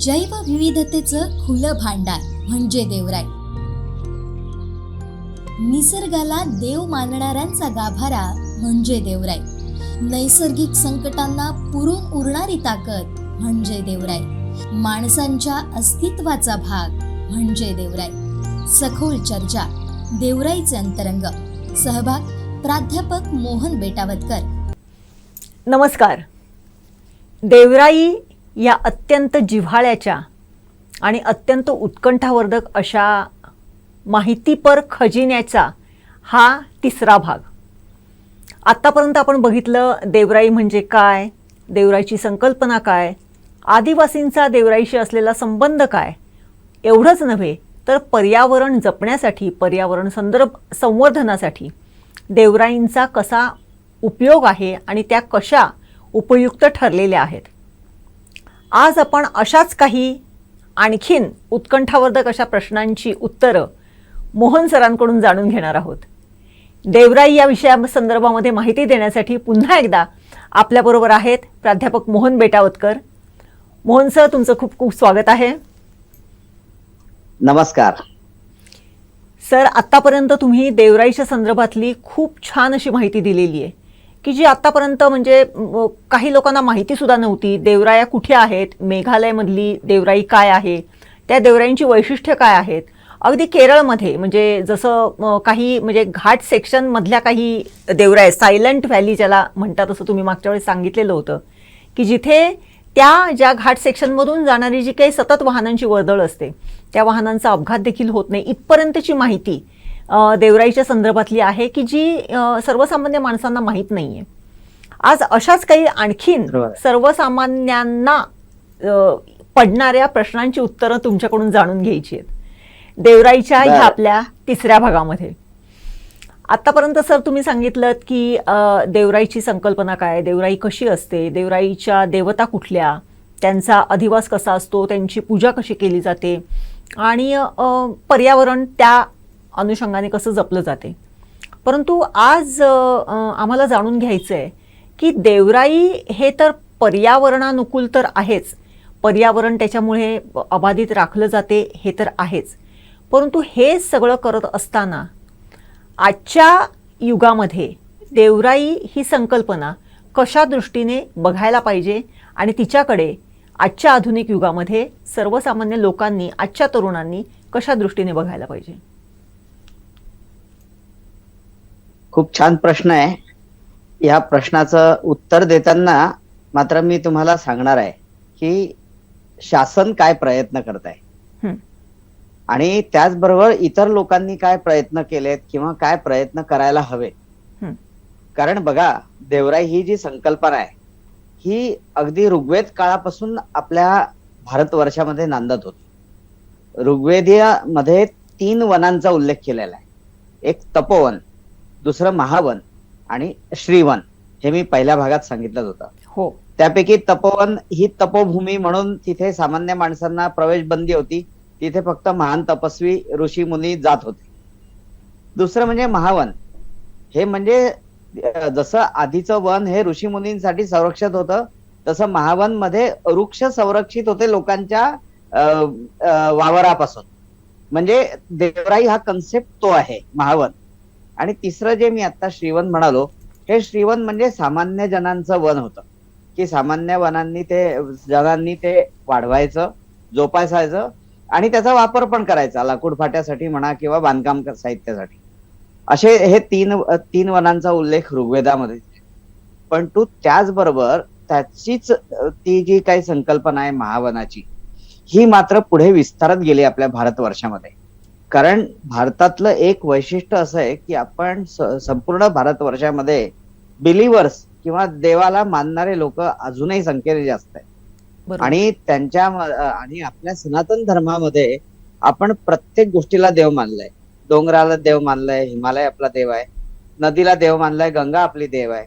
जैवविविधतेचं खुलं भांडार म्हणजे देवराई. निसर्गाला देव मानणाऱ्यांचा गाभारा म्हणजे देवराई. नैसर्गिक संकटांना पुरून उरणारी ताकद म्हणजे देवराई. माणसांच्या अस्तित्वाचा भाग म्हणजे देवराई. सखोल चर्चा देवराईचे अंतरंग. सहभाग प्राध्यापक मोहन बेटावतकर. नमस्कार. देवराई या अत्यंत जिव्हाळ्याच्या आणि अत्यंत उत्कंठावर्धक अशा माहितीपर खजिन्याचा हा तिसरा भाग. आत्तापर्यंत आपण बघितलं देवराई म्हणजे काय देवराईची संकल्पना काय आदिवासींचा देवराईशी असलेला संबंध काय एवढंच नव्हे तर पर्यावरण जपण्यासाठी पर्यावरण संदर्भ संवर्धनासाठी देवराईंचा कसा उपयोग आहे आणि त्या कशा उपयुक्त ठरलेल्या आहेत. आज आपण अशाच काही आणखीन उत्कंठावर्धक अशा प्रश्नांची उत्तरं मोहन सरांकडून जाणून घेणार आहोत. देवराई या विषया संदर्भामध्ये माहिती देण्यासाठी पुन्हा एकदा आपल्याबरोबर आहेत प्राध्यापक मोहन बेटावतकर. मोहन सर तुमचं खूप खूप स्वागत आहे. नमस्कार. सर आत्तापर्यंत तुम्ही देवराईच्या संदर्भातली खूप छान अशी माहिती दिलेली आहे. की जी आत्तापर्यंत म्हणजे काही लोकांना माहिती सुद्धा नव्हती देवराया कुठे आहेत मेघालयमधली देवराई काय आहे त्या देवराईंची वैशिष्ट्य काय आहेत. अगदी केरळमध्ये म्हणजे जसं काही म्हणजे घाट सेक्शनमधल्या काही देवराय सायलंट व्हॅली ज्याला म्हणतात असं तुम्ही मागच्या वेळेस सांगितलेलं होतं की जिथे त्या ज्या घाट सेक्शनमधून जाणारी जी काही सतत वाहनांची वर्दळ असते त्या वाहनांचा अपघात देखील होत नाही. इथपर्यंतची माहिती देवराईच्या संदर्भातली आहे की जी सर्वसामान्य माणसांना माहीत नाही आहे आज अशाच काही आणखीन. सर्वसामान्यांना पडणाऱ्या प्रश्नांची उत्तरं तुमच्याकडून जाणून घ्यायची आहेत. देवराईच्या ह्या. आपल्या तिसऱ्या भागामध्ये. आतापर्यंत सर तुम्ही सांगितलं की देवराईची संकल्पना काय देवराई कशी असते? देवराईच्या देवता कुठल्या? त्यांचा अधिवास कसा असतो? त्यांची पूजा कशी केली जाते? आणि पर्यावरण त्या अनुषंगाने कसं जपलं जाते. परंतु आज आम्हाला जाणून घ्यायचं आहे की देवराई हे तर पर्यावरणानुकूल तर आहेच. पर्यावरण त्याच्यामुळे अबाधित राखलं जाते हे तर आहेच. परंतु हे सगळं करत असताना आजच्या युगामध्ये देवराई ही संकल्पना कशा दृष्टीने बघायला पाहिजे आणि तिच्याकडे आजच्या आधुनिक युगामध्ये सर्वसामान्य लोकांनी आजच्या तरुणांनी कशा दृष्टीने बघायला पाहिजे? खूप छान प्रश्न आहे. या प्रश्नाचं उत्तर देताना मात्र मी तुम्हाला सांगणार आहे की शासन काय प्रयत्न करत आहे हं. आणि त्याचबरोबर इतर लोकांनी काय प्रयत्न केलेत किंवा काय प्रयत्न करायला हवे. कारण बघा देवराई ही जी संकल्पना आहे ही अगदी ऋग्वेद काळापासून आपल्या भारतवर्षामध्ये नांदत होती. ऋग्वेदीयमध्ये तीन वनांचा उल्लेख केलेला आहे. एक तपोवन दुसरं महावन आणि श्रीवन हे मी पहिल्या भागात सांगितलं होतं. हो. त्यापैकी तपोवन ही तपोभूमी म्हणून तिथे सामान्य माणसांना प्रवेश बंदी होती. तिथे फक्त महान तपस्वी ऋषी मुनी जात होते. दुसरं म्हणजे महावन. हे म्हणजे जसं आधीचं वन हे ऋषी मुनींसाठी संरक्षित होतं तसं महावनमध्ये वृक्ष संरक्षित होते लोकांच्या वावरापासून. म्हणजे देवराई हा कन्सेप्ट तो आहे महावन. आणि तिसरं जे मी आता श्रीवंत म्हणालो हे श्रीवंत म्हणजे सामान्य जनांचं वन होतं. की सामान्य वनांनी ते जनांनी ते वाढवायचं जोपासायचं आणि त्याचा वापर पण करायचा लाकूड फाट्यासाठी म्हणा किंवा बांधकाम साहित्यासाठी. असे हे तीन तीन वनांचा उल्लेख ऋग्वेदामध्ये. पण तू त्याचबरोबर त्याचीच ती जी काही संकल्पना आहे महावनाची ही मात्र पुढे विस्तारत गेली आपल्या भारत वर्षामध्ये कारण भारतातलं एक वैशिष्ट्य असं आहे की आपण संपूर्ण भारतवर्षामध्ये बिलिव्हर्स किंवा देवाला मानणारे लोक अजूनही संख्येने जास्त आहेत. बरोबर. आणि त्यांच्या आणि आपल्या सनातन धर्मामध्ये आपण प्रत्येक गोष्टीला देव मानलाय. डोंगराला देव मानलाय हिमालय आपला देव आहे नदीला देव मानलाय गंगा आपली देव आहे.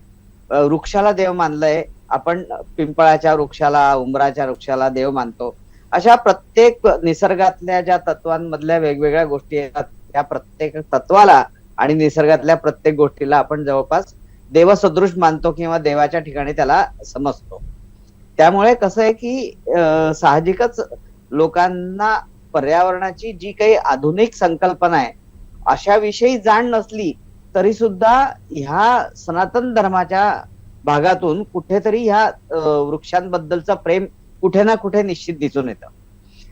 वृक्षाला देव मानलाय आपण पिंपळाच्या वृक्षाला उंबराच्या वृक्षाला देव मानतो. अशा प्रत्येक निसर्गातल्या ज्या तत्वांमधल्या वेगवेगळ्या गोष्टी येतात त्या प्रत्येक तत्वाला आणि निसर्गातल्या प्रत्येक गोष्टीला आपण जवळपास देवसदृश मानतो किंवा देवाच्या ठिकाणी त्याला समजतो. त्यामुळे कसं आहे की अं, साहजिकच लोकांना पर्यावरणाची जी काही आधुनिक संकल्पना आहे अशाविषयी जाण नसली तरी सुद्धा ह्या सनातन धर्माच्या भागातून कुठेतरी ह्या वृक्षांबद्दलचं प्रेम कुठे ना कुठे निश्चित दिसून येतं.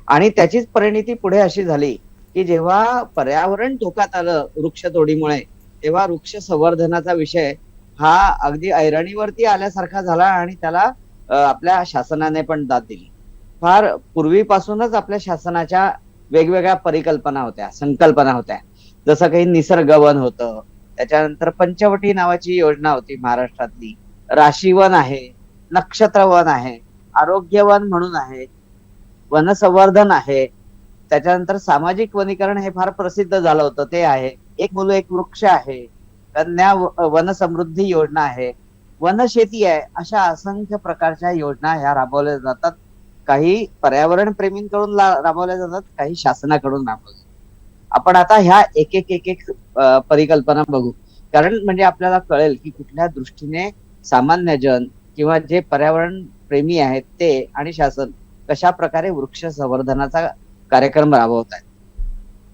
आणि त्याचीच परिणिती पुढे अशी झाली की जेव्हा पर्यावरण धोक्यात आलं वृक्षतोडीमुळे तेव्हा वृक्ष संवर्धनाचा विषय हा अगदी ऐरणीवरती आल्यासारखा झाला आणि त्याला आपल्या शासनाने पण दाद दिली. फार पूर्वीपासूनच आपल्या शासनाच्या वेगवेगळ्या परिकल्पना होत्या संकल्पना होत्या. जसं काही निसर्गवन होतं त्याच्यानंतर पंचवटी नावाची योजना होती महाराष्ट्रातली. राशीवन आहे नक्षत्रवन आहे आरोग्यवन म्हणून आहे वनसंवर्धन आहे त्याच्यानंतर सामाजिक वनीकरण हे फार प्रसिद्ध झालं होतं ते आहे. एक मुलं एक वृक्ष आहे कन्या वनसमृद्धी योजना आहे. वनशेती आहे अशा असंख्य प्रकारच्या योजना ह्या राबवल्या जातात. काही पर्यावरण प्रेमींकडून राबवल्या जातात काही शासनाकडून राबवल्या आपण आता ह्या एक एक एक एक परिकल्पना बघू. कारण म्हणजे आपल्याला कळेल की कुठल्या दृष्टीने सामान्य जन किंवा जे पर्यावरण प्रेमी आहेत ते आणि शासन कशा प्रकारे वृक्ष संवर्धनाचा कार्यक्रम राबवत आहेत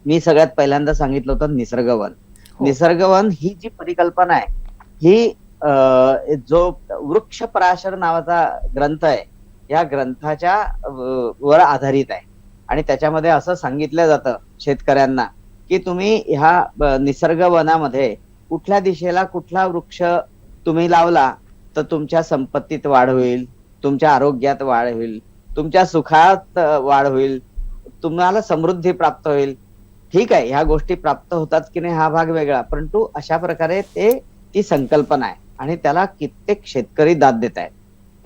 मी सगळ्यात पहिल्यांदा सांगितलं होतं निसर्गवन. हो. निसर्गवन ही जी परिकल्पना आहे ही जो वृक्ष पराशर नावाचा ग्रंथ आहे या ग्रंथाच्या वर आधारित आहे. आणि त्याच्यामध्ये असं सांगितलं जातं शेतकऱ्यांना की तुम्ही ह्या निसर्ग वनामध्ये कुठल्या दिशेला कुठला वृक्ष तुम्ही लावला तर तुमच्या संपत्तीत वाढ होईल. तुमच्या आरोग्यात वाढ होईल तुमच्या सुखात वाढ होईल तुम्हाला समृद्धी प्राप्त होईल. ठीक आहे ह्या गोष्टी प्राप्त होतात की नाही हा भाग वेगळा परंतु अशा प्रकारे ते ती संकल्पना आहे आणि त्याला कित्येक शेतकरी दाद देत आहेत.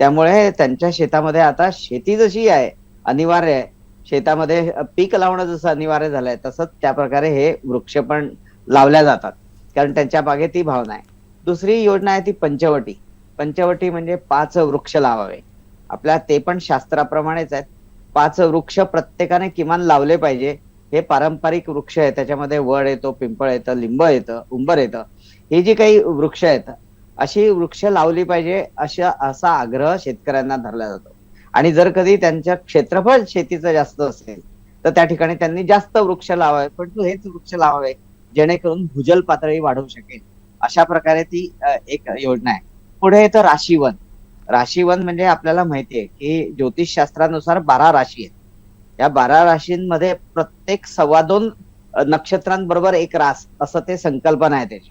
त्यामुळे त्यांच्या शेतामध्ये आता शेती जशी आहे अनिवार्य आहे. शेतामध्ये पीक लावणं जसं अनिवार्य झालंय तसंच त्या प्रकारे हे वृक्ष पण लावल्या जातात. कारण त्यांच्या मागे ती भावना आहे. दुसरी योजना आहे ती पंचवटी. पंचवटी म्हणजे पाच वृक्ष लावावे. आपल्या ते पण शास्त्राप्रमाणेच आहेत. पाच वृक्ष प्रत्येकाने किमान लावले पाहिजे. हे पारंपरिक वृक्ष आहे त्याच्यामध्ये वड येतो पिंपळ येतं लिंब येतं उंबर येतं. ही जी काही वृक्ष आहेत अशी वृक्ष लावली पाहिजे अशा असा आग्रह शेतकऱ्यांना धरला जातो. आणि जर कधी त्यांच्या क्षेत्रफळ शेतीचं जास्त असेल तर त्या ठिकाणी त्यांनी जास्त वृक्ष लावावे. परंतु हेच वृक्ष लावावे जेणेकरून भूजल पातळी वाढवू शकेल. अशा प्रकारे ती एक योजना आहे. पुढे येतं राशीवन. राशीवन म्हणजे आपल्याला माहितीये की ज्योतिष शास्त्रानुसार बारा राशी आहेत. या बारा राशींमध्ये प्रत्येक सव्वा दोन नक्षत्रांबरोबर एक रास असं ते संकल्पना आहे त्याची.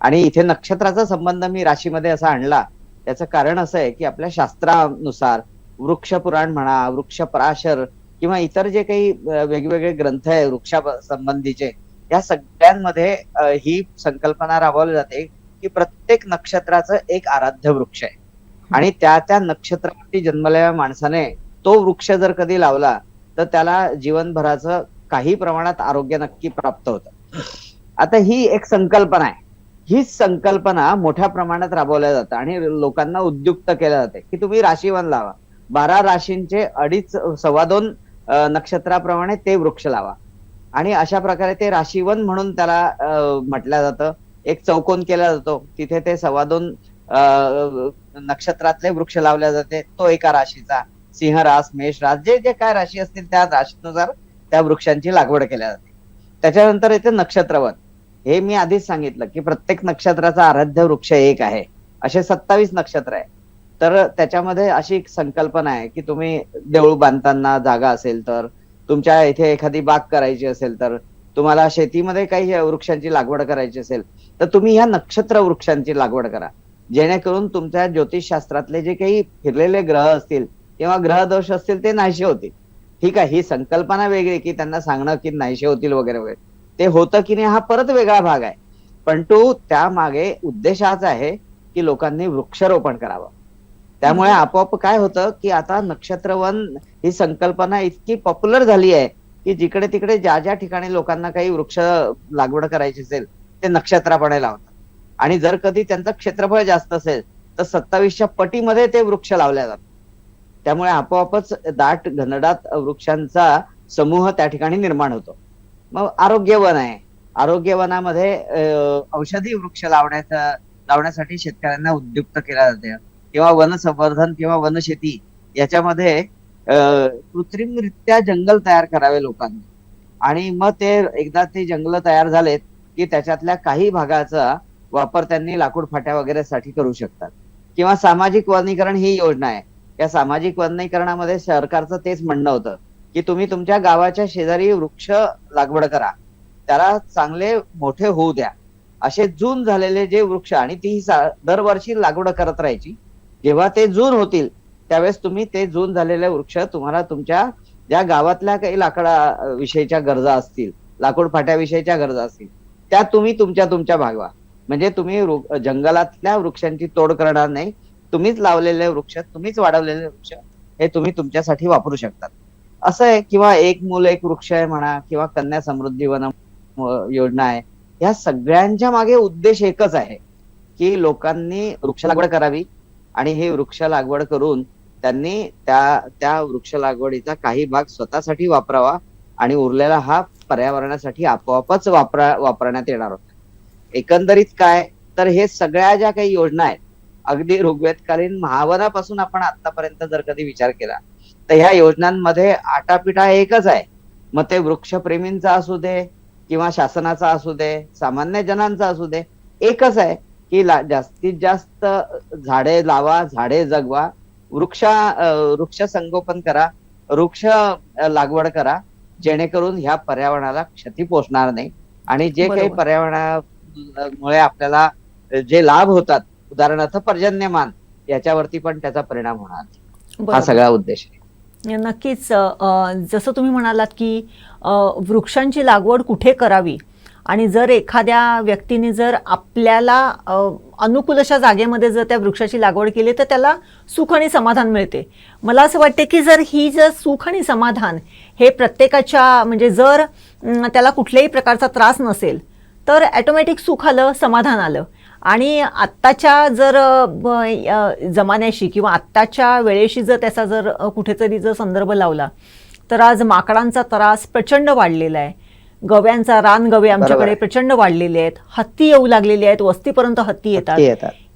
आणि इथे नक्षत्राचा संबंध मी राशीमध्ये असा आणला. त्याचं कारण असं आहे की आपल्या शास्त्रानुसार वृक्ष पुराण म्हणा वृक्षपराशर किंवा इतर जे काही वेगवेगळे ग्रंथ आहे वृक्षा संबंधीचे या सगळ्यांमध्ये ही संकल्पना राबवली जाते की प्रत्येक नक्षत्राचं एक आराध्य वृक्ष आहे. आणि त्या त्या नक्षत्रावरती जन्मलेल्या माणसाने तो वृक्ष जर कधी लावला तर त्याला जीवनभराचं काही प्रमाणात आरोग्य नक्की प्राप्त होतं. आता ही एक संकल्पना आहे. ही संकल्पना मोठ्या प्रमाणात राबवल्या जातं आणि लोकांना उद्युक्त केलं जाते की तुम्ही राशीवन लावा. बारा राशींचे अडीच सव्वा दोन नक्षत्राप्रमाणे ते वृक्ष लावा. आणि अशा प्रकारे ते राशीवन म्हणून त्याला म्हटलं जातं. एक चौकोन केला जातो. तिथे ते सव्वा दोन नक्षत्रातले वृक्ष लावले जाते. तो एका राशीचा सिंह रास मेष रास जे जे काय राशी असतील त्या राशीनुसार त्या वृक्षांची लागवड केल्या जाते. त्याच्यानंतर येते नक्षत्रवन हे मी आधीच सांगितलं की प्रत्येक नक्षत्राचा आराध्य वृक्ष एक आहे. असे सत्तावीस नक्षत्र आहे. तर त्याच्यामध्ये अशी एक संकल्पना आहे की तुम्ही देऊळ बांधताना जागा असेल तर तुमच्या इथे एखादी बाग करायची असेल तर तुम्हाला शेतीमध्ये काही वृक्षांची लागवड करायची असेल तर तुम्ही ह्या नक्षत्र वृक्षांची लागवड करा. जेणेकरून तुमच्या ज्योतिषशास्त्रातले जे काही फिरलेले ग्रह असतील किंवा ग्रह दोष असतील ते नाहीसे होतील. ठीक आहे ही संकल्पना वेगळी की त्यांना सांगणं की नाहीसे होतील वगैरे वगैरे. ते होतं की नाही हा परत वेगळा भाग आहे. पण तो त्यामागे उद्देश हाच आहे की लोकांनी वृक्षारोपण करावं. त्यामुळे आपोआप काय होतं की आता नक्षत्रवन ही संकल्पना इतकी पॉप्युलर झाली आहे की जिकडे तिकडे ज्या ज्या ठिकाणी लोकांना काही वृक्ष लागवड करायची असेल ते नक्षत्रापणे लावतात. आणि जर कधी त्यांचं क्षेत्रफळ जास्त असेल तर सत्तावीसच्या पटीमध्ये ते वृक्ष लावल्या जातात. त्यामुळे आपोआपच दाट घनडात वृक्षांचा समूह त्या ठिकाणी निर्माण होतो. मग आरोग्यवन आहे. आरोग्यवनामध्ये औषधी वृक्ष लावण्याचा लावण्यासाठी शेतकऱ्यांना उद्युक्त केला जाते. किंवा वन संवर्धन किंवा वनशेती याच्यामध्ये कृत्रिमरित्या जंगल तयार करावे लोकांनी. आणि मग ते एकदा ते जंगल तयार झालेत की त्याच्यातल्या काही भागाचा वापर त्यांनी लाकूड फाट्या वगैरे साठी करू शकतात. किंवा सामाजिक वनीकरण ही योजना आहे. या सामाजिक वनीकरणामध्ये सरकारचं तेच म्हणणं होतं की तुम्ही तुमच्या गावाच्या शेजारी वृक्ष लागवड करा. त्याला चांगले मोठे होऊ द्या. असे जून झालेले जे वृक्ष आणि ती दरवर्षी लागवड करत राहायची जेव्हा ते जून होतील त्यावेळेस तुम्ही ते जून झालेले वृक्ष तुम्हाला तुमच्या ज्या गावातल्या काही लाकडा विषयीच्या गरजा असतील लाकूड फाट्याविषयीच्या गरजा असतील त्या तुम्ही तुमच्या तुमच्या भागवा. म्हणजे तुम्ही जंगलातल्या वृक्षांची तोड करणार नाही. तुम्हीच लावलेले वृक्ष तुम्हीच वाढवलेले वृक्ष हे तुम्ही तुमच्यासाठी वापरू शकतात. असं आहे किंवा एक मूल एक वृक्ष आहे म्हणा किंवा कन्या समृद्धी वन योजना आहे. या सगळ्यांच्या मागे उद्देश एकच आहे की लोकांनी वृक्ष लागवड करावी आणि हे वृक्ष लागवड करून त्यांनी त्या त्या वृक्ष लागवडीचा काही भाग स्वतःसाठी वापरावा आणि उरलेला हा पर्यावरणासाठी आपोआपच वापरा वापरण्यात येणार होता. एकंदरीत काय? तर हे सगळ्या ज्या काही योजना आहेत अगदी ऋग्वेदकालीन महावनापासून आपण आतापर्यंत जर कधी विचार केला तर ह्या योजनांमध्ये आटापिटा एकच आहे. मग ते वृक्षप्रेमींचा असू दे किंवा शासनाचा असू दे सामान्य जनांचा असू दे एकच आहे की ला- जास्तीत जास्त झाडे लावा झाडे जगवा वृक्ष वृक्ष संगोपन करा वृक्ष लागवड करा जेणेकरून ह्या पर्यावरणाला क्षती पोचणार नाही. आणि जे काही बरोबर. पर्यावरणामुळे आपल्याला जे लाभ होतात उदाहरणार्थ पर्जन्यमान याच्यावरती पण त्याचा परिणाम होणार. हा. सगळा उद्देश आहे नक्कीच जसं तुम्ही म्हणालात की वृक्षांची लागवड कुठे करावी आणि जर एखाद्या व्यक्तीने जर आपल्याला अनुकूल अशा जागेमध्ये जर त्या वृक्षाची लागवड केली तर त्याला सुख आणि समाधान मिळते मला असं वाटते की जर ही जर सुख आणि समाधान हे प्रत्येकाच्या म्हणजे जर त्याला कुठल्याही प्रकारचा त्रास नसेल तर ॲटोमॅटिक सुख आलं समाधान आलं. आणि आत्ताच्या जर जमान्याशी किंवा आत्ताच्या वेळेशी जर त्याचा जर कुठेतरी जर संदर्भ लावला तर आज माकडांचा त्रास प्रचंड वाढलेला आहे. गव्यांचा रानगवे आमच्याकडे. प्रचंड वाढलेले आहेत. हत्ती येऊ लागलेले आहेत वस्तीपर्यंत हत्ती येतात.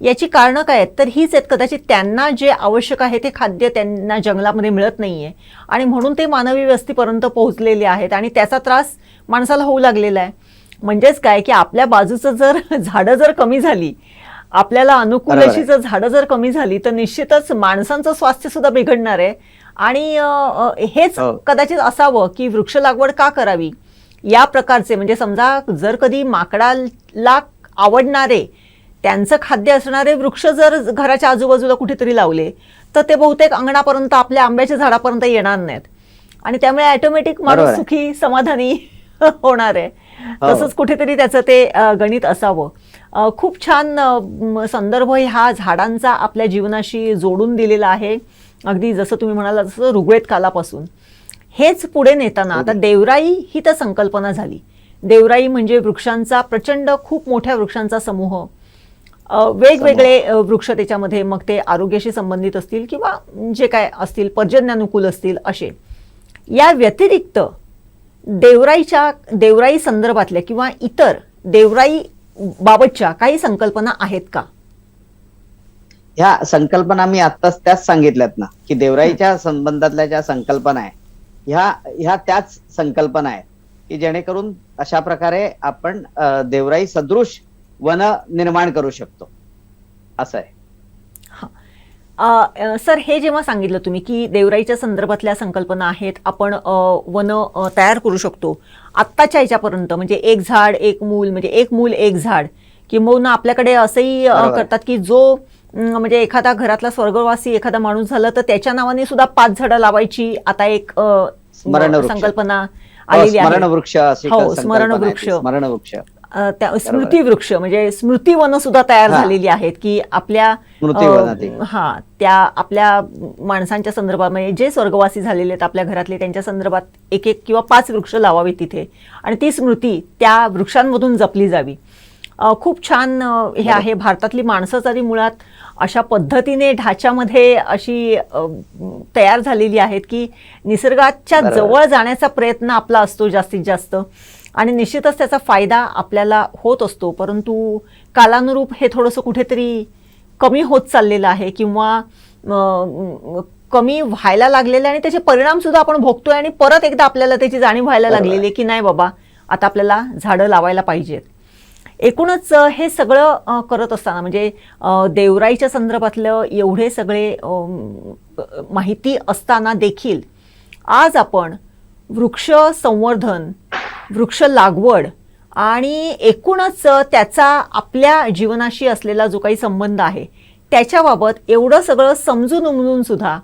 याची कारणं काय आहेत? तर हीच आहेत कदाचित त्यांना जे आवश्यक आहे ते खाद्य त्यांना जंगलामध्ये मिळत नाहीये. आणि म्हणून ते मानवी वस्तीपर्यंत पोहोचलेले आहेत आणि त्याचा त्रास माणसाला होऊ लागलेला आहे. म्हणजेच काय की आपल्या बाजूचं जर झाडं जर कमी झाली आपल्याला अनुकूल अशी. जर झाडं जर कमी झाली तर निश्चितच माणसांचं स्वास्थ्य सुद्धा बिघडणार आहे आणि हेच हो. कदाचित असावं की वृक्ष लागवड का करावी या प्रकारचे म्हणजे समजा जर कधी माकडाला आवडणारे त्यांचं खाद्य असणारे वृक्ष जर घराच्या आजूबाजूला कुठेतरी लावले तर ते बहुतेक अंगणापर्यंत आपल्या आंब्याच्या झाडापर्यंत येणार नाहीत आणि त्यामुळे ऑटोमॅटिक माणूस. सुखी समाधानी होणार आहे. तसंच कुठेतरी त्याचं ते गणित असावं. खूप छान संदर्भ ह्या झाडांचा आपल्या जीवनाशी जोडून दिलेला आहे. अगदी जसं तुम्ही म्हणाला जसं ऋग्वेद कालापासून. हेच पुढे नेताना आता देवराई ही तर संकल्पना झाली. देवराई म्हणजे वृक्षांचा प्रचंड खूप मोठ्या वृक्षांचा समूह. वेगवेगळे वृक्ष त्याच्यामध्ये मग ते आरोग्याशी संबंधित असतील किंवा जे काय असतील पर्जन्यानुकूल असतील असे. या व्यतिरिक्त देवराईच्या देवराई संदर्भातल्या किंवा इतर देवराई बाबतच्या काही संकल्पना आहेत का? ह्या संकल्पना मी आत्ताच त्याच सांगितल्यात ना की देवराईच्या संबंधातल्या ज्या संकल्पना आहे ह्या ह्या त्याच संकल्पना आहेत की जेणेकरून अशा प्रकारे आपण देवराई सदृश वन निर्माण करू शकतो. असं आहे. सर हे जेव्हा सांगितलं तुम्ही की देवराईच्या संदर्भातल्या संकल्पना आहेत आपण वन तयार करू शकतो आत्ताच्या ह्याच्यापर्यंत म्हणजे एक झाड एक मूल म्हणजे एक मूल एक झाड किंबहुना आपल्याकडे असंही. करतात की जो म्हणजे एखादा घरातला स्वर्गवासी एखादा माणूस झाला तर त्याच्या नावाने सुद्धा पाच झाडं लावायची आता एक. संकल्पना हो, आलेली आहे स्मरण वृक्ष हो, संकल्पना स्मरण वृक्ष. त्या स्मृती वृक्ष म्हणजे स्मृती वन सुद्धा तयार. झालेली आहेत की आपल्या. हा त्या आपल्या माणसांच्या संदर्भात म्हणजे जे स्वर्गवासी झालेले आहेत आपल्या घरातले त्यांच्या संदर्भात एक एक किंवा पाच वृक्ष लावावे तिथे आणि ती स्मृती त्या वृक्षांमधून जपली जावी खूप छान हे आहे भारतातली माणसं तरी मुळात अशा पद्धतीने ढाच्यामध्ये अशी तयार झालेली आहेत की निसर्गाच्या. जवळ जाण्याचा प्रयत्न आपला असतो जास्तीत जास्त आणि निश्चितच त्याचा फायदा आपल्याला होत असतो परंतु कालानुरूप हे थोडंसं कुठेतरी कमी होत चाललेलं आहे किंवा कमी व्हायला लागलेले आणि त्याचे परिणाम सुद्धा आपण भोगतोय आणि परत एकदा आपल्याला त्याची जाणीव व्हायला. लागलेली आहे की नाही बाबा आता आपल्याला झाडं लावायला पाहिजेत एकूणच हे सगळं करत असताना म्हणजे देवराईच्या संदर्भातलं एवढे सगळे माहिती असताना देखील आज आपण वृक्ष संवर्धन वृक्ष लागवड आणि एकूणच त्याचा आपल्या जीवनाशी असलेला जो काही संबंध आहे त्याच्याबाबत एवढं सगळं समजून उमजून सुद्धा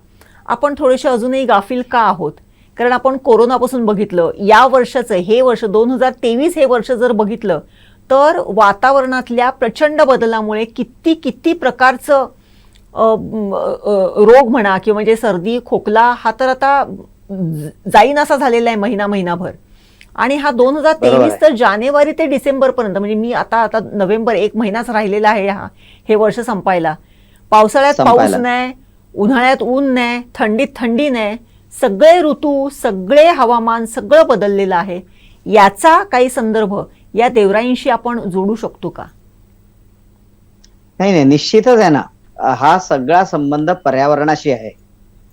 आपण थोडेसे अजूनही गाफील का आहोत? कारण आपण कोरोनापासून बघितलं या वर्षाचं हे वर्ष दोन हजार तेवीस हे वर्ष जर बघितलं तर वातावरणातल्या प्रचंड बदलामुळे किती किती प्रकारचं रोग म्हणा किंवा म्हणजे सर्दी खोकला हा तर आता जाईन असा झालेला आहे महिना महिनाभर. आणि हा दोन हजार तेवीस. तर जानेवारी ते डिसेंबर पर्यंत म्हणजे मी आता आता नोव्हेंबर एक महिनाच राहिलेला आहे हा हे वर्ष संपायला. पावसाळ्यात पाऊस. नाही उन्हाळ्यात ऊन नाही थंडीत थंडी नाही सगळे ऋतू सगळे हवामान सगळं बदललेलं आहे. याचा काही संदर्भ या देवराईंशी आपण जोडू शकतो का? नाही नाही निश्चितच आहे ना. हा सगळा संबंध पर्यावरणाशी आहे.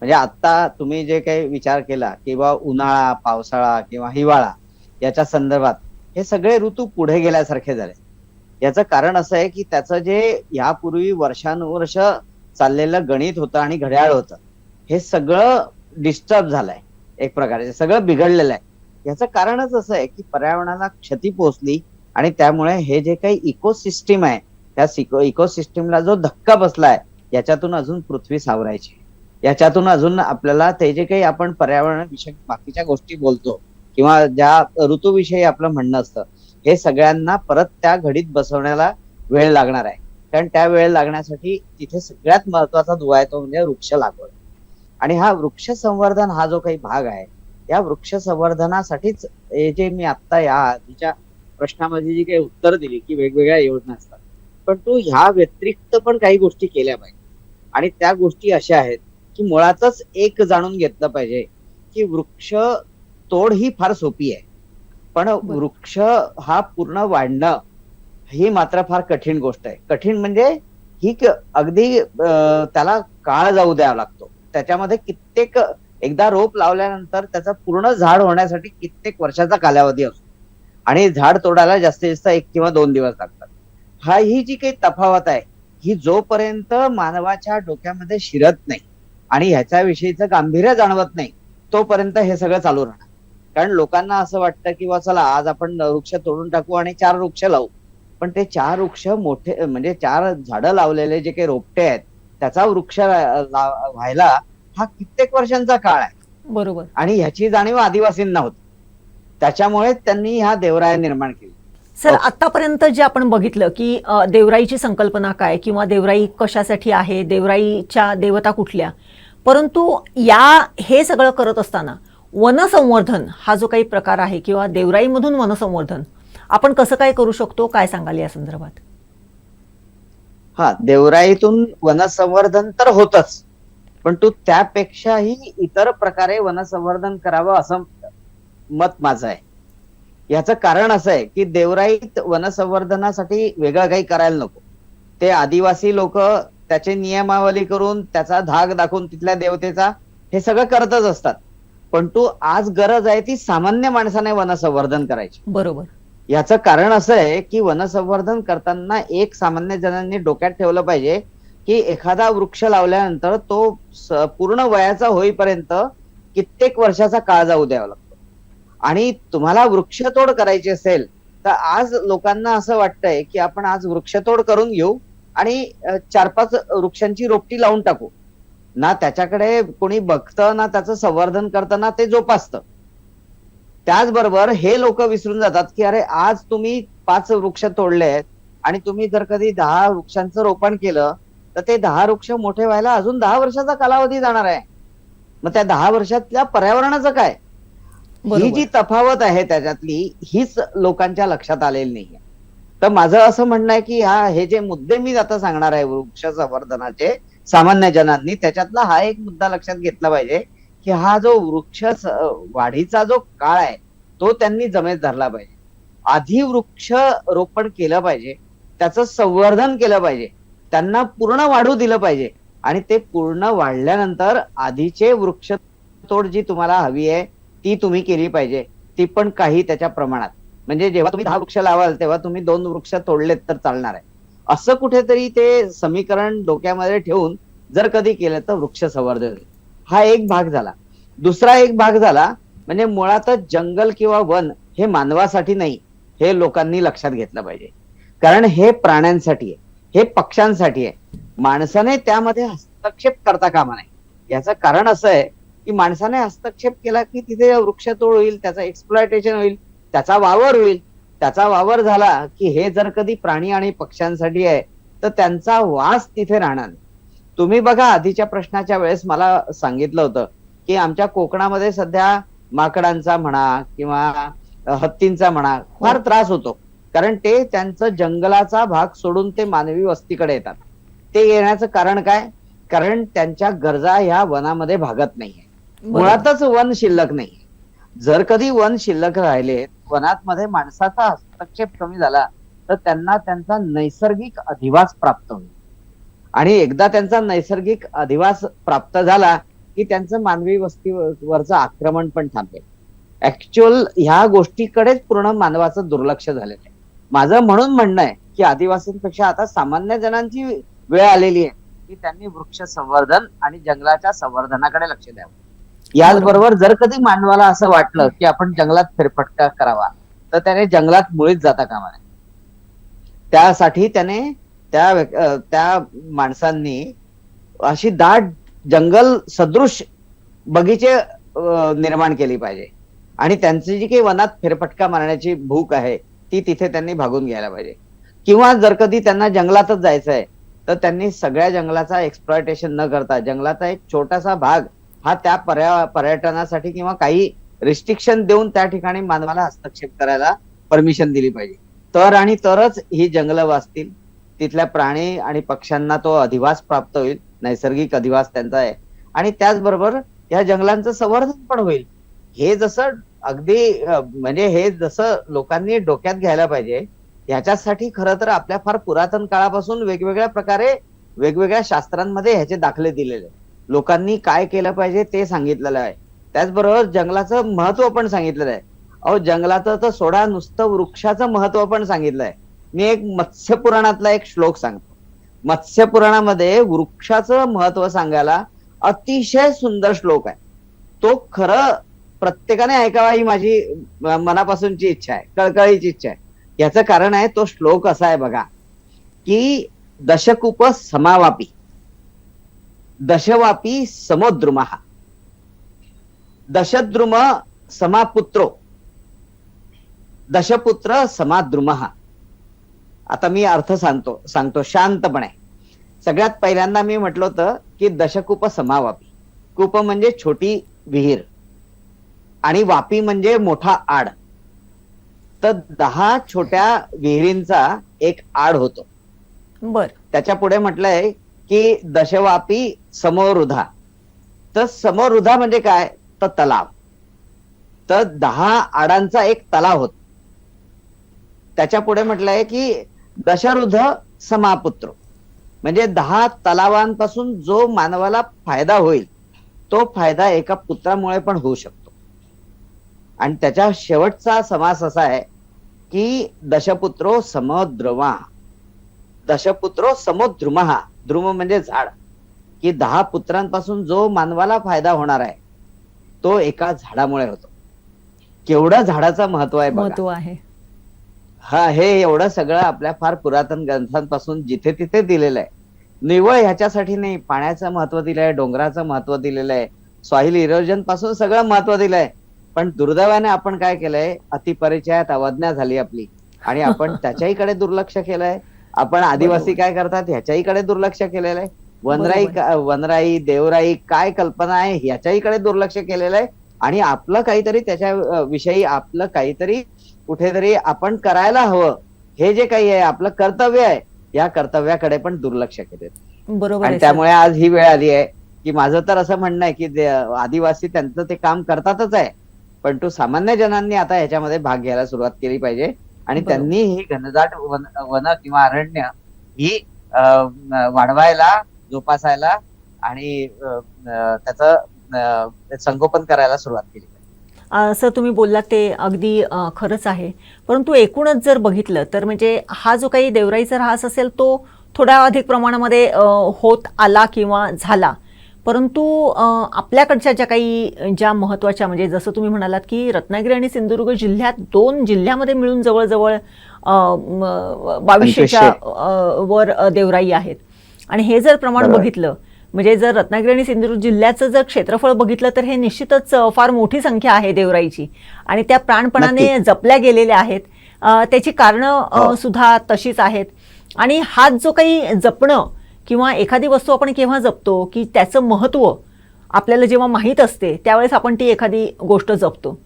म्हणजे आता तुम्ही जे काही विचार केला किंवा उन्हाळा पावसाळा किंवा हिवाळा याच्या संदर्भात. हे सगळे ऋतू पुढे गेल्यासारखे झाले. याचं कारण असं आहे की त्याचं जे यापूर्वी वर्षानुवर्ष चाललेलं गणित होतं आणि घड्याळ होतं हे सगळं डिस्टर्ब झालंय एक प्रकारे. सगळं बिघडलेलं आहे. याचं कारणच असं आहे की पर्यावरणाला क्षती पोहोचली आणि त्यामुळे हे जे काही इकोसिस्टीम आहे त्या इकोसिस्टीमला जो धक्का बसलाय याच्यातून अजून पृथ्वी सावरायची. याच्यातून अजून आपल्याला ते जे काही आपण पर्यावरण विषयक बाकीच्या गोष्टी बोलतो किंवा ज्या ऋतूविषयी आपलं म्हणणं असतं हे सगळ्यांना परत त्या घडीत बसवण्याला वेळ लागणार आहे. कारण त्या वेळ लागण्यासाठी तिथे सगळ्यात महत्त्वाचा दुवा आहे तो म्हणजे वृक्ष लागवड. आणि हा वृक्ष संवर्धन हा जो काही भाग आहे या वृक्ष संवर्धनासाठीच हे जे मी आता या आधीच्या प्रश्नामध्ये जी काही उत्तर दिली की वेगवेगळ्या योजना असतात पण तू ह्या व्यतिरिक्त पण काही गोष्टी केल्या पाहिजे. आणि त्या गोष्टी अशा आहेत की मुळातच एक जाणून घेतलं पाहिजे की वृक्ष तोड ही फार सोपी आहे. पण वृक्ष हा पूर्ण वाढणं ही मात्र फार कठीण गोष्ट आहे. कठीण म्हणजे ही क- अगदी त्याला काळ जाऊ द्यावा लागतो. त्याच्यामध्ये कित्येक एकदा रोप लावल्यानंतर त्याचं पूर्ण झाड होण्यासाठी कित्येक वर्षाचा कालावधी असतो. आणि झाड तोडायला जास्तीत जास्त एक किंवा दोन दिवस लागतात. हा ही जी काही तफावत आहे ही जोपर्यंत मानवाच्या डोक्यामध्ये शिरत नाही आणि ह्याच्याविषयीचं गांभीर्य जाणवत नाही तोपर्यंत हे सगळं चालू राहणार. कारण लोकांना असं वाटतं की बा चला आज आपण वृक्ष तोडून टाकू आणि चार वृक्ष लावू. पण ते चार वृक्ष मोठे म्हणजे चार झाडं लावलेले जे काही रोपटे आहेत त्याचा वृक्ष व्हायला हा कित्येक वर्षांचा काळ आहे. बरोबर. आणि ह्याची जाणीव आदिवासींना होती. त्याच्यामुळे त्यांनी ह्या देवराया निर्माण केली. सर. आतापर्यंत जे आपण बघितलं की देवराईची संकल्पना काय किंवा देवराई कशासाठी आहे देवराईच्या देवता कुठल्या परंतु या हे सगळं करत असताना वनसंवर्धन हा जो काही प्रकार आहे किंवा देवराईमधून वनसंवर्धन आपण कसं काय करू शकतो? काय सांगाल या संदर्भात? हा देवराईतून वनसंवर्धन तर होतच पण तू त्यापेक्षाही इतर प्रकारे वनसंवर्धन करावं असं मत माझं आहे. याचं कारण असं आहे की देवराईत वनसंवर्धनासाठी वेगळं काही करायला नको. ते आदिवासी लोक त्याचे नियमावली करून त्याचा धाग दाखवून तिथल्या देवतेचा हे सगळं करतच असतात. पण तू आज गरज आहे ती सामान्य माणसाने वनसंवर्धन करायची. बरोबर. याचं कारण असं आहे की वनसंवर्धन करताना एक सामान्य जणांनी डोक्यात ठेवलं पाहिजे की एखादा वृक्ष लावल्यानंतर तो पूर्ण वयाचा होईपर्यंत कित्येक वर्षाचा काळ जाऊ द्यावा लागतो. आणि तुम्हाला वृक्षतोड करायची असेल तर आज लोकांना असं वाटतंय की आपण आज वृक्षतोड करून घेऊ आणि चार पाच वृक्षांची रोपटी लावून टाकू. ना त्याच्याकडे कोणी बघतं ना त्याचं संवर्धन करताना ते जोपासतं. त्याचबरोबर हे लोक विसरून जातात की अरे आज तुम्ही पाच वृक्ष तोडले आहेत आणि तुम्ही जर कधी दहा वृक्षांचं रोपण केलं तर ते दहा वृक्ष मोठे व्हायला अजून दहा वर्षाचा कालावधी जाणार आहे. मग त्या दहा वर्षातल्या पर्यावरणाचं काय? ही. जी तफावत आहे त्याच्यातली हीच लोकांच्या लक्षात आलेली नाहीये. तर माझं असं म्हणणं आहे की हा हे जे मुद्दे मी आता सांगणार आहे वृक्ष संवर्धनाचे सामान्य जनांनी त्याच्यातला हा एक मुद्दा लक्षात घेतला पाहिजे की हा जो वृक्ष वाढीचा जो काळ आहे तो त्यांनी जमेत धरला पाहिजे. आधी वृक्ष रोपण केलं पाहिजे त्याचं संवर्धन केलं पाहिजे त्यांना पूर्ण वाढू दिलं पाहिजे आणि ते पूर्ण वाढल्यानंतर आधीचे वृक्षतोड जी तुम्हाला हवी आहे ती तुम्ही केली पाहिजे ती पण काही त्याच्या प्रमाणात. म्हणजे जेव्हा तुम्ही दहा वृक्ष लावाल तेव्हा तुम्ही दोन वृक्ष तोडलेत तर चालणार आहे. असं कुठेतरी ते समीकरण डोक्यामध्ये ठेवून जर कधी केलं तर वृक्ष संवर्धन. हा एक भाग झाला. दुसरा एक भाग झाला म्हणजे मुळातच जंगल किंवा वन हे मानवासाठी नाही हे लोकांनी लक्षात घेतलं पाहिजे. कारण हे प्राण्यांसाठी आहे हे पक्ष्यांसाठी आहे. माणसाने त्यामध्ये हस्तक्षेप करता कामा नये. याचं कारण असं आहे की माणसाने हस्तक्षेप केला की तिथे वृक्षतोड होईल त्याचं एक्सप्लॉयटेशन होईल त्याचा वावर होईल. त्याचा वावर झाला की हे जर कधी प्राणी आणि पक्ष्यांसाठी आहे तर त्यांचा वास तिथे राहणार. तुम्ही बघा आधीच्या प्रश्नाच्या वेळेस मला सांगितलं होतं की आमच्या कोकणामध्ये सध्या माकडांचा म्हणा किंवा हत्तींचा म्हणा फार त्रास होतो. कारण ते त्यांचं जंगलाचा भाग सोडून ते मानवी वस्तीकडे येतात. ते येण्याचं कारण काय? कारण त्यांच्या गरजा ह्या वनामध्ये भागत नाहीये. मुळातच वन शिल्लक नाही जर कधी वन शिल्लक राहिले वनात मध्ये माणसाचा हस्तक्षेप कमी झाला तर त्यांना त्यांचा नैसर्गिक अधिवास प्राप्त होईल. आणि एकदा त्यांचा नैसर्गिक अधिवास प्राप्त झाला की त्यांचं मानवी वस्तीवरचं आक्रमण पण थांबेल. ऍक्च्युअल ह्या गोष्टीकडेच पूर्ण मानवाचं दुर्लक्ष झालेलं आहे. माझं म्हणून म्हणणं आहे की आदिवासींपेक्षा आता सामान्य जणांची वेळ आलेली आहे की त्यांनी वृक्ष संवर्धन आणि जंगलाच्या संवर्धनाकडे लक्ष द्यावं. याचबरोबर जर कधी मानवाला असं वाटलं की आपण जंगलात फेरफटका करावा तर त्याने जंगलात मुळीच जाता कामा नये. त्यासाठी त्याने त्या त्या माणसांनी अशी दाट जंगल सदृश बगीचे निर्माण केली पाहिजे. आणि त्यांची जी काही वनात फेरफटका मारण्याची भूक आहे ती तिथे त्यांनी भागून घ्यायला पाहिजे. किंवा जर कधी त्यांना जंगलातच जायचं आहे तर त्यांनी सगळ्या जंगलाचा एक्सप्लॉयटेशन न करता जंगलाचा एक छोटासा भाग हा त्या पर्या पर्यटनासाठी किंवा काही रिस्ट्रिक्शन देऊन त्या ठिकाणी मानवाला हस्तक्षेप करायला परमिशन दिली पाहिजे. तर आणि तरच ही जंगलं वाचतील. तिथल्या प्राणी आणि पक्ष्यांना तो अधिवास प्राप्त होईल. नैसर्गिक अधिवास त्यांचा आहे. आणि त्याचबरोबर या जंगलांचं संवर्धन पण होईल. हे जसं अगदी म्हणजे हे जसं लोकांनी डोक्यात घ्यायला पाहिजे ह्याच्यासाठी खरं तर आपल्या फार पुरातन काळापासून वेगवेगळ्या प्रकारे वेगवेगळ्या शास्त्रांमध्ये ह्याचे दाखले दिलेले आहेत. लोकांनी काय केलं पाहिजे ते सांगितलेलं आहे. त्याचबरोबर जंगलाचं महत्त्व पण सांगितलेलं आहे. अहो जंगलाचं तर सोडा नुसतं वृक्षाचं महत्त्व पण सांगितलं आहे मी एक मत्स्य पुराणातला एक श्लोक सांगतो. मत्स्य पुराणामध्ये वृक्षाचं महत्त्व सांगायला अतिशय सुंदर श्लोक आहे. तो खरं प्रत्येकाने ऐकावा ही माझी मनापासूनची इच्छा आहे कळकळीची इच्छा आहे. याचं कारण आहे तो श्लोक असा आहे बघा की दशकुप समावापी. दशवापी समोद्रुम। दशद्रुम समापुत्रो। दशपुत्र समाद्रुम। आता मी अर्थ सांगतो सांगतो शांतपणे। सगळ्यात पहिल्यांदा मी म्हटलं होतं की दशकूप समावापी। कूप म्हणजे छोटी विहीर आणि वापी म्हणजे मोठा आड। तर दहा छोट्या विहिरींचा एक आड होतो। बर. त्याच्या पुढे म्हटलंय की दशवापी समोरुधा. तर समोरुधा म्हणजे काय? तर तलाव. तर दहा आडांचा एक तलाव होत. त्याच्या पुढे म्हटलंय की दशरुध समापुत्र. म्हणजे दहा तलावांपासून जो मानवाला फायदा होईल तो फायदा एका पुत्रामुळे पण होऊ शकतो. आणि त्याच्या शेवटचा समास असा आहे की दशपुत्रो समद्रुमा. दशपुत्रो समोद्रुमहा द्रुम म्हणजे झाड. की दहा पुत्रांपासून जो मानवाला फायदा होणार आहे तो एका झाडामुळे होतो. केवढं झाडाचं महत्त्व आहे महत्त्व आहे. हा हे एवढं सगळं आपल्या फार पुरातन ग्रंथांपासून जिथे तिथे दिलेलं आहे. निव्वळ ह्याच्यासाठी नाही पाण्याचं महत्त्व दिलंय डोंगराचं महत्त्व दिलेलं आहे सॉइल इरोजनपासून सगळं महत्त्व दिलंय. पण दुर्दैवाने आपण काय केलंय अतिपरिचयात अवज्ञा झाली आपली. आणि आपण त्याच्याहीकडे दुर्लक्ष केलंय. आपण आदिवासी काय करतात ह्याच्याहीकडे दुर्लक्ष केलेलं आहे. वनराई का- वनराई देवराई काय कल्पना आहे ह्याच्याहीकडे दुर्लक्ष केलेलं आहे. आणि आपलं काहीतरी त्याच्या विषयी आपलं काहीतरी कुठेतरी आपण करायला हवं. हे जे काही आहे आपलं कर्तव्य आहे या कर्तव्याकडे पण दुर्लक्ष केले बरोबर आणि. त्यामुळे आज ही वेळ आली आहे की माझं तर असं म्हणणं आहे की आदिवासी त्यांचं ते काम करतातच आहे. पण तो सामान्य जनांनी आता ह्याच्यामध्ये भाग घ्यायला सुरुवात केली पाहिजे. आणि. त्यांनी ही घनदाट वन वन किंवा अरण्य ही वाढवायला जोपासायला आणि त्याचं संगोपन करायला सुरुवात केली. असं तुम्ही बोललात ते अगदी खरंच आहे. परंतु एकूणच जर बघितलं तर म्हणजे हा जो काही देवराईचा राहास असेल तो थोड्या अधिक प्रमाणामध्ये होत आला किंवा झाला. परंतु आपल्याकडच्या ज्या काही ज्या महत्त्वाच्या म्हणजे जसं तुम्ही म्हणालात की रत्नागिरी आणि सिंधुदुर्ग जिल्ह्यात दोन जिल्ह्यामध्ये मिळून जवळजवळ बावीसशेच्या वर देवराई आहेत. आणि हे जर प्रमाण. बघितलं म्हणजे जर रत्नागिरी आणि सिंधुदुर्ग जिल्ह्याचं जर क्षेत्रफळ बघितलं तर हे निश्चितच फार मोठी संख्या आहे देवराईची. आणि त्या प्राणपणाने जपल्या गेलेल्या आहेत. त्याची कारणं हो. सुद्धा तशीच आहेत. आणि हाच जो काही जपणं किंवा एखादी वस्तू आपण केव्हा जपतो की त्याचं महत्त्व आपल्याला जेव्हा माहीत असते त्यावेळेस आपण ती एखादी गोष्ट जपतो.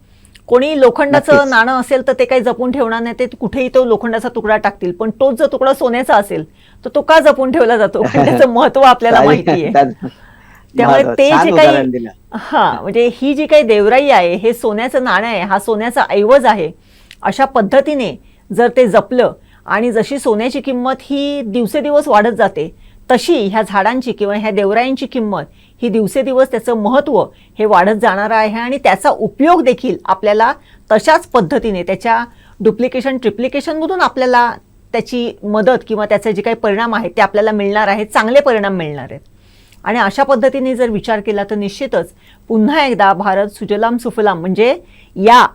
कोणी लोखंडाचं. नाणं असेल तर ते काही जपून ठेवणार नाही ते कुठेही तो लोखंडाचा तुकडा टाकतील. पण तोच जर तुकडा सोन्याचा असेल तर तो का जपून ठेवला जातो? त्याचं महत्त्व आपल्याला माहिती आहे. त्यामुळे ते जे काही हा म्हणजे ही जी काही देवराई आहे हे सोन्याचं नाणं आहे हा सोन्याचा ऐवज आहे. अशा पद्धतीने जर ते जपलं आणि जशी सोन्याची किंमत ही दिवसेदिवस वाढत जाते तशी ह्या झाडांची किंवा ह्या देवरायांची किंमत ही दिवसेदिवस त्याचं महत्त्व हे वाढत जाणार आहे आणि त्याचा उपयोग देखील आपल्याला तशाच पद्धतीने त्याच्या डुप्लिकेशन ट्रिप्लिकेशनमधून आपल्याला त्याची मदत किंवा त्याचे जे काही परिणाम आहेत ते आपल्याला मिळणार आहेत चांगले परिणाम मिळणार आहेत आणि अशा पद्धतीने जर विचार केला तर निश्चितच पुन्हा एकदा भारत सुजलाम सुफलाम म्हणजे या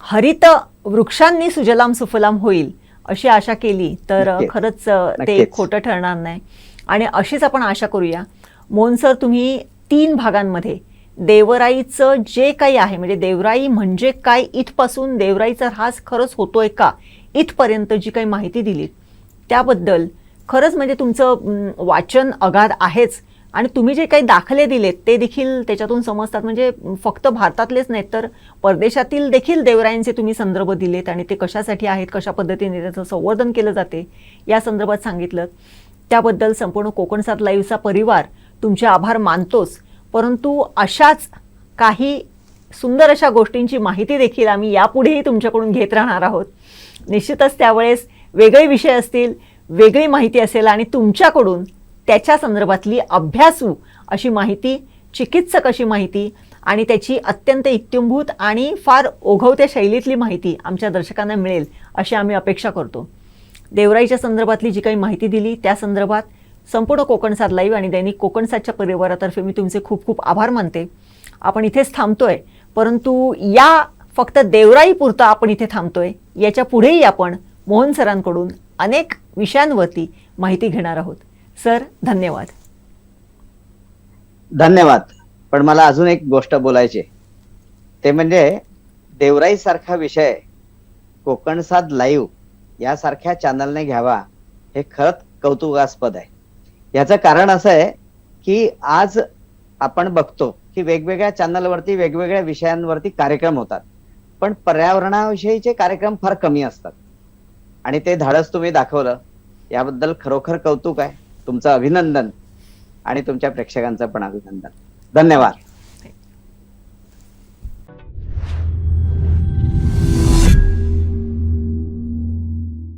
हरित वृक्षांनी सुजलाम सुफलाम होईल अशी आशा केली तर. खरंच ते. खोटं ठरणार नाही आणि अशीच आपण आशा करूया मोनसर तुम्ही तीन भागांमध्ये देवराईचं जे काही आहे म्हणजे देवराई म्हणजे काय इथपासून देवराईचा ऱ्हास खरंच होतोय का इथपर्यंत जी काही माहिती दिली त्याबद्दल खरंच म्हणजे तुमचं वाचन अगाध आहेच. आणि तुम्ही जे काही दाखले दिलेत ते देखील त्याच्यातून समजतात. म्हणजे फक्त भारतातलेच नाहीत तर परदेशातील देखील देवरायांचे तुम्ही संदर्भ दिलेत आणि ते कशासाठी आहेत कशा पद्धतीने त्याचं संवर्धन केलं जाते या संदर्भात सांगितलं. त्याबद्दल संपूर्ण कोकणसात लाईव्हचा परिवार तुमचे आभार मानतोच. परंतु अशाच काही सुंदर अशा गोष्टींची माहिती देखील आम्ही यापुढेही तुमच्याकडून घेत राहणार आहोत. निश्चितच त्यावेळेस वेगळे विषय असतील वेगळी माहिती असेल आणि तुमच्याकडून त्याच्या संदर्भातली अभ्यासू अशी माहिती चिकित्सक अशी माहिती आणि त्याची अत्यंत इत्युंभूत आणि फार ओघवत्या शैलीतली माहिती आमच्या दर्शकांना मिळेल अशी आम्ही अपेक्षा करतो. देवराईच्या संदर्भातली जी काही माहिती दिली त्या संदर्भात संपूर्ण कोकणसाद लाईव्ह आणि दैनिक कोकणसादच्या परिवारातर्फे मी तुमचे खूप खूप आभार मानते. आपण इथेच थांबतोय परंतु या फक्त देवराई पुरता आपण इथे थांबतोय. याच्या पुढेही आपण मोहन सरांकडून अनेक विषयांवरती माहिती घेणार आहोत. सर धन्यवाद. धन्यवाद. पण मला अजून एक गोष्ट बोलायची ते म्हणजे देवराई सारखा विषय कोकणसाद लाईव्ह यासारख्या चॅनलने घ्यावा हे खरंच कौतुकास्पद आहे. याचं कारण असं आहे की आज आपण बघतो की वेगवेगळ्या चॅनलवरती वेगवेगळ्या विषयांवरती कार्यक्रम होतात. पण पर्यावरणाविषयीचे कार्यक्रम फार कमी असतात. आणि ते धाडस तुम्ही दाखवलं. याबद्दल खरोखर कौतुक आहे. तुमचं अभिनंदन आणि तुमच्या प्रेक्षकांचं पण अभिनंदन. धन्यवाद.